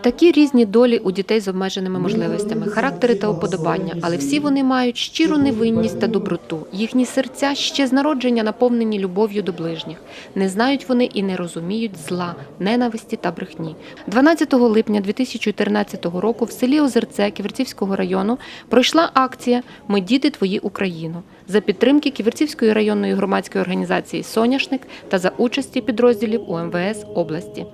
Такі різні долі у дітей з обмеженими можливостями, характери та уподобання, але всі вони мають щиру невинність та доброту. Їхні серця ще з народження наповнені любов'ю до ближніх. Не знають вони і не розуміють зла, ненависті та брехні. 12 липня 2014 року в селі Озерце Ківерцівського району пройшла акція Ми діти твої Україну за підтримки Ківерцівської районної громадської організації Соняшник та за участі підрозділів УМВС області.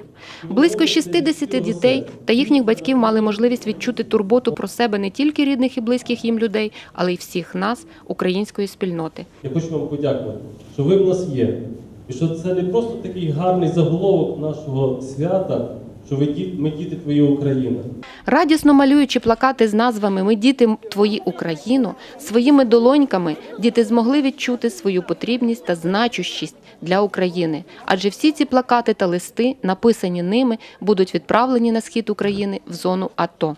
Близько 60 дітей та їхніх батьків мали можливість відчути турботу про себе не тільки рідних і близьких їм людей, але й всіх нас, української спільноти. Я хочу вам подякувати, що ви в нас є. І що це не просто такий гарний заголовок нашого свята, що ви діт- ми діти твої України. Радісно малюючи плакати з назвами Ми діти твої Україну, своїми долоньками діти змогли відчути свою потрібність та значущість для України. Адже всі ці плакати та листи, написані ними, будуть відправлені на схід України в зону АТО.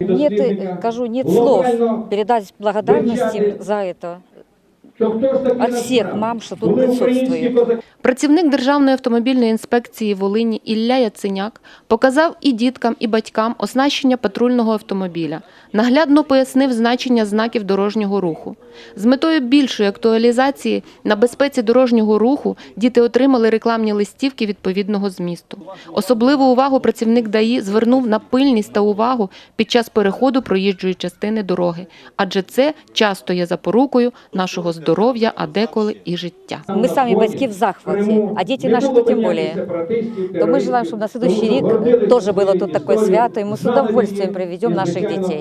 Нет, э, скажу, нет слов передать благодарность им за это. От всех мам, что тут присутствуют. Працівник Державної автомобільної інспекції Волині Ілля Яценяк показав і діткам, і батькам оснащення патрульного автомобіля, наглядно пояснив значення знаків дорожнього руху. З метою більшої актуалізації на безпеці дорожнього руху діти отримали рекламні листівки відповідного змісту. Особливу увагу працівник ДАІ звернув на пильність та увагу під час переходу проїжджої частини дороги, адже це часто є запорукою нашого здоров'я, а деколи і життя. Мы сами батьки в захвате, а дети наши то тем более. То мы желаем, чтобы на следующий рік тоже было тут такое свято, и мы с удовольствием приведем наших детей.